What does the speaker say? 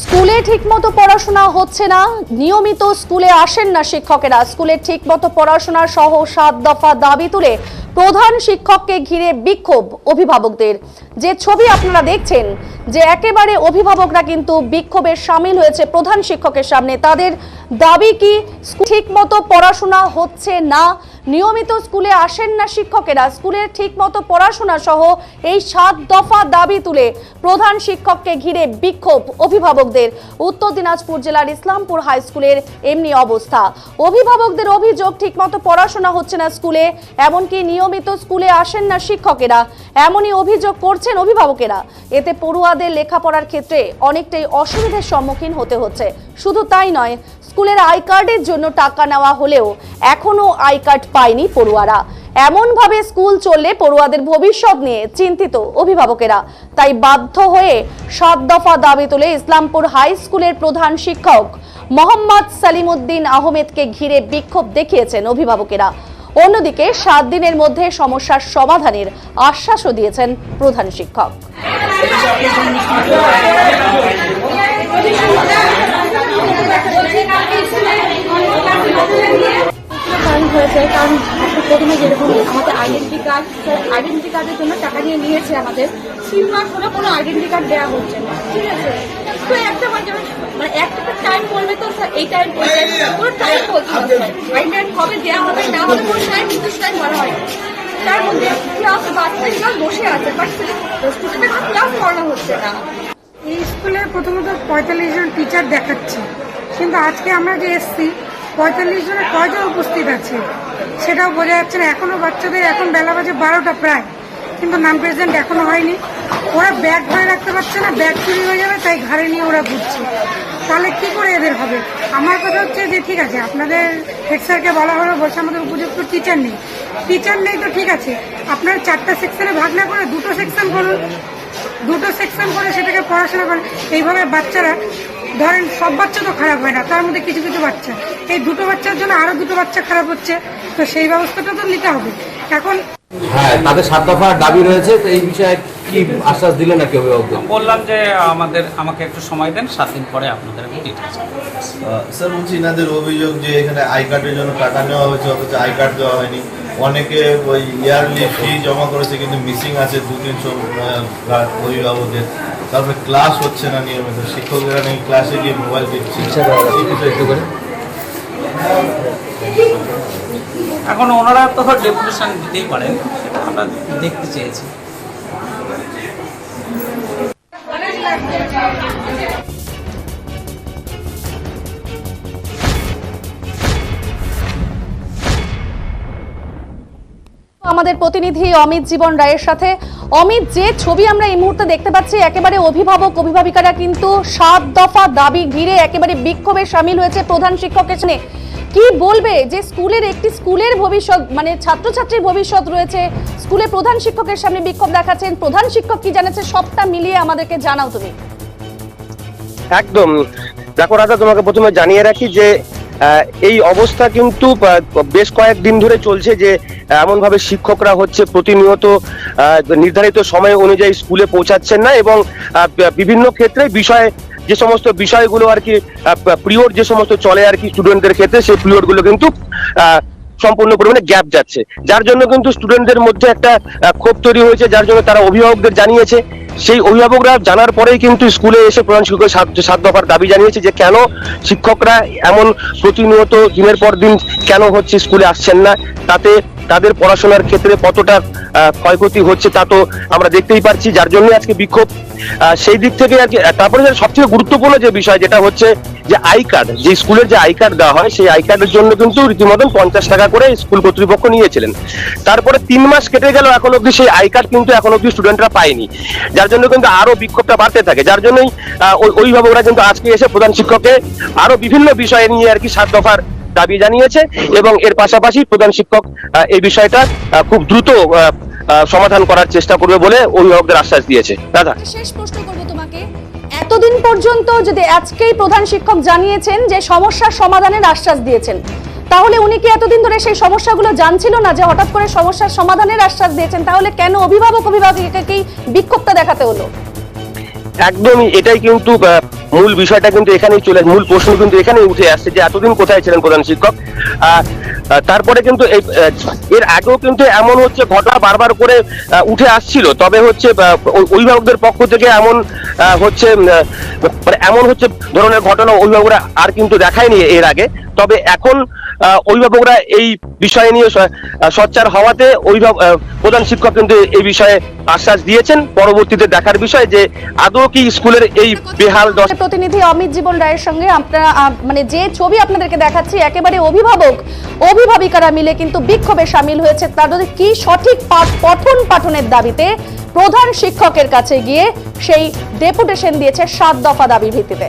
স্কুলে ঠিকমতো পড়াশোনা হচ্ছে না, নিয়মিত স্কুলে আসেন না শিক্ষকেরা। স্কুলে ঠিকমতো পড়াশোনা সহ সাত দফা দাবি তুলে প্রধান শিক্ষককে ঘিরে বিক্ষোভ অভিভাবকদের। যে ছবি আপনারা দেখছেন, যে একেবারে অভিভাবকরা কিন্তু বিক্ষোভে সামিল হয়েছে প্রধান শিক্ষকের সামনে, তাদের দাবি কি ঠিকমতো পড়াশোনা হচ্ছে না? নিয়মিত স্কুলে আসেন না শিক্ষকেরা। স্কুলের ঠিকমতো পড়াশোনা সহ এই সাত দফা দাবি তুলে প্রধান শিক্ষককে ঘিরে বিক্ষোভ অভিভাবকদের। উত্তর দিনাজপুর জেলার ইসলামপুর হাই স্কুলের এমনি অবস্থা। অভিভাবকদের অভিযোগ, ঠিকমতো পড়াশোনা হচ্ছে না স্কুলে, এমনকি নিয়মিত স্কুলে আসেন না শিক্ষকেরা, এমনই অভিযোগ করছেন অভিভাবকেরা। এতে পড়ুয়াদের লেখাপড়ার ক্ষেত্রে অনেকটাই অসুবিধার সম্মুখীন হতে হচ্ছে। শুধু তাই নয়, স্কুলের আই কার্ডের জন্য টাকা নেওয়া হলেও এখনও আই কার্ড পায়নি পড়ুয়ারা। এমনভাবে স্কুল চললে পড়ুয়াদের ভবিষ্যৎ নিয়ে চিন্তিত অভিভাবকেরা। তাই বাধ্য হয়ে সাত দফা দাবি তুলে ইসলামপুর হাই স্কুলের প্রধান শিক্ষক মোহাম্মদ সালিমুদ্দিন আহমেদকে ঘিরে বিক্ষোভ দেখিয়েছেন অভিভাবকেরা। অন্যদিকে সাত দিনের মধ্যে সমস্যার সমাধানের আশ্বাসও দিয়েছেন প্রধান শিক্ষক। হয়েছে কারণ প্রথমে যেরকম আমাদের আইডেন্টি কার্ড আইডেন্টি কার্ডের জন্য টাকা নিয়ে নিয়েছে আমাদের। তিন মাস হলে কোনো আইডেন্টি কার্ড দেওয়া হচ্ছে না ঠিক আছে? তো একটা যেমন মানে একটা টাইম বলবে তো স্যার এই টাইম বলবে কোনো টাইম বলছে স্যার আইডেন্টি কবে দেওয়া হবে না হবে কোনো টাইম নির্দিষ্ট টাইম বলা হয় তার মধ্যে ক্লাস বাচ্চা ক্লাস বসে আছে বাট স্টুডেন্টের ক্লাস করানো হচ্ছে না। এই স্কুলে প্রথমত পঁয়তাল্লিশ জন টিচার দেখাচ্ছে। কিন্তু আজকে আমরা যে এসছি পঁয়তাল্লিশ জনের কয়জন উপস্থিত আছে। সেটাও বোঝা যাচ্ছে না, এখনও বাচ্চাদের এখন বেলা বাজে বারোটা প্রায়। কিন্তু নাম প্রেজেন্ট এখনও হয়নি। ওরা ব্যাগ ধরে রাখতে পারছে না, ব্যাগ চুরি হয়ে যাবে, তাই ঘাড়ে নিয়ে ওরা ঘুরছে। তাহলে কি করে এদের হবে? আমার কথা হচ্ছে যে, ঠিক আছে, আপনাদের হেড স্যারকে বলা হলো বলছে আমাদের উপযুক্ত টিচার নেই। টিচার নেই তো ঠিক আছে, আপনারা চারটা সেকশনে ভাগ না করে দুটো সেকশন করুন দুটো সেকশন করে সেটাকে পড়াশোনা করে। এইভাবে বাচ্চারা, ধরেন সব বাচ্চা তো খারাপ হয় না, তার মধ্যে কিছু কিছু বাচ্চা। এই দুটো বাচ্চার জন্য আরও দুটো বাচ্চা খারাপ হচ্ছে, তো সেই ব্যবস্থাটা তো নিতে হবে। এখন হ্যাঁ তাদের সাত দফা দাবি রয়েছে, তো এই বিষয়ে কি আশ্বাস দিলেন নাকি অভিভাবকদের? বললাম যে আমাদের আমাকে একটু সময় দেন সাত দিন পরে আপনাদের আমি ডিটেলস স্যার বলছি ইনাদের অভিযোগ যে এখানে আই কার্ডের জন্য টাকা নেওয়া হয়েছে অথচ আই কার্ড দেওয়া হয়নি। অনেকে ওই ইয়ারলি ফি জমা করেছে কিন্তু মিসিং আছে দু তিনশো আহ, অভিভাবকের তারপরে ক্লাস হচ্ছে না নিয়মিত শিক্ষকেরা নেই ক্লাসে গিয়ে মোবাইল করে এখন ওনারা তো ডেপুটেশন দিতেই পারেন আমরা দেখতে চেয়েছি। আমাদের প্রতিনিধি অমিত জীবন রায়ের সাথে। অমিত, যে ছবি আমরা এই মুহূর্তে দেখতে পাচ্ছি, একেবারে অভিভাবক, অভিভাবিকারা কিন্তু সাত দফা দাবি ঘিরে একেবারে বিক্ষোভে সামিল হয়েছে প্রধান শিক্ষকের সামনে। কি বলবে যে স্কুলের একটি স্কুলের ভবিষ্যৎ মানে ছাত্রছাত্রীর ভবিষ্যৎ রয়েছে, স্কুলে প্রধান শিক্ষকের সামনে বিক্ষোভ দেখাচ্ছেন। প্রধান শিক্ষক কি জানাচ্ছে? সবটা মিলিয়ে আমাদেরকে জানাও তুমি। একদম। দেখো রাজা, তোমাকে প্রথমে জানিয়ে রাখি যে এই অবস্থা কিন্তু বেশ কয়েকদিন ধরে চলছে যে এমন ভাবে শিক্ষকরা হচ্ছে প্রতিনিয়ত নির্ধারিত সময় অনুযায়ী স্কুলে পৌঁছাচ্ছেন না এবং বিভিন্ন ক্ষেত্রে বিষয়ে, যে সমস্ত বিষয়গুলো আর কি পিরিয়ড যে সমস্ত চলে আর কি স্টুডেন্টদের ক্ষেত্রে, সেই পিরিয়ডগুলো কিন্তু সম্পূর্ণ পরিমাণে গ্যাপ যাচ্ছে। যার জন্য কিন্তু স্টুডেন্টদের মধ্যে একটা ক্ষোভ তৈরি হয়েছে, যার জন্য তারা অভিভাবকদের জানিয়েছে। সেই অভিভাবকরা জানার পরেই কিন্তু স্কুলে এসে প্রধান শিক্ষক সাত দফার দাবি জানিয়েছে যে কেন শিক্ষকরা এমন প্রতিনিয়ত দিনের পর দিন কেন হচ্ছে স্কুলে আসছেন না? তাতে তাদের পড়াশোনার ক্ষেত্রে কতটা ক্ষয়ক্ষতি হচ্ছে তা তো আমরা দেখতেই পাচ্ছি যার জন্য আজকে বিক্ষোভ। সেই দিক থেকে আর কি তারপরে সব থেকে গুরুত্বপূর্ণ যে বিষয় যেটা হচ্ছে যে আই কার্ড যে স্কুলের যে আই কার্ড দেওয়া হয় সেই আই কার্ডের জন্য কিন্তু রীতিমতন পঞ্চাশ টাকা করে স্কুল কর্তৃপক্ষ নিয়েছিলেন। তারপরে তিন মাস কেটে গেল এখন অব্দি সেই আই কার্ড কিন্তু এখন অব্দি স্টুডেন্টরা পায়নি। যার জন্য কিন্তু আরও বিক্ষোভটা বাড়তে থাকে। যার জন্যই আহ, ওই অভিভাবকরা কিন্তু আজকে এসে প্রধান শিক্ষককে আরও বিভিন্ন বিষয় নিয়ে আর কি সাত দফার দাবি জানিয়েছে এবং এর পাশাপাশি প্রধান শিক্ষক এই বিষয়টা খুব দ্রুত সমাধান করার চেষ্টা করবে বলে অভিভাবকদের আশ্বাস দিয়েছে। দাদা শেষ প্রশ্ন করব তোমাকে। এতদিন পর্যন্ত যদি আজকেই প্রধান শিক্ষক জানিয়েছেন যে সমস্যার সমাধানের আশ্বাস দিয়েছেন তাহলে উনি কি এতদিন ধরে সেই সমস্যাগুলো জানছিল না যে হঠাৎ করে সমস্যার সমাধানের আশ্বাস দিয়েছেন? তাহলে কেন অভিভাবক অভিভাবিকাকেই বিক্ষোভটা দেখাতে হলো? একদমই এটাই কিন্তু মূল বিষয়টা কিন্তু এখানেই চলে, মূল প্রশ্ন কিন্তু এখানেই উঠে আসছে যে এতদিন কোথায় ছিলেন প্রধান শিক্ষক? তারপরে কিন্তু এর আগেও কিন্তু এমন হচ্ছে, ঘটনা বারবার করে উঠে আসছিল। তবে হচ্ছে অভিভাবকদের পক্ষ থেকে এমন হচ্ছে মানে এমন হচ্ছে ধরনের ঘটনা অভিভাবকরা আর কিন্তু দেখায়নি এর আগে। তবে এখন অভিভাবকরা এই বিষয় নিয়ে সচ্চার হওয়াতে অভিভাবক প্রধান শিক্ষক কিন্তু এই বিষয়ে আশ্বাস দিয়েছেন। পরবর্তীতে দেখার বিষয় যে আদৌ কি স্কুলের এই বেহাল প্রতিনিধি অমিত জীবন রায়ের সঙ্গে আপনারা মানে যে ছবি আপনাদেরকে দেখাচ্ছি, একেবারে অভিভাবক, অভিভাবিকারা মিলে কিন্তু বিক্ষোভে সামিল হয়েছে। তাদের কি সঠিক পাঠ- পঠন পাঠনের দাবিতে প্রধান শিক্ষকের কাছে গিয়ে সেই ডেপুটেশন দিয়েছে সাত দফা দাবির ভিত্তিতে?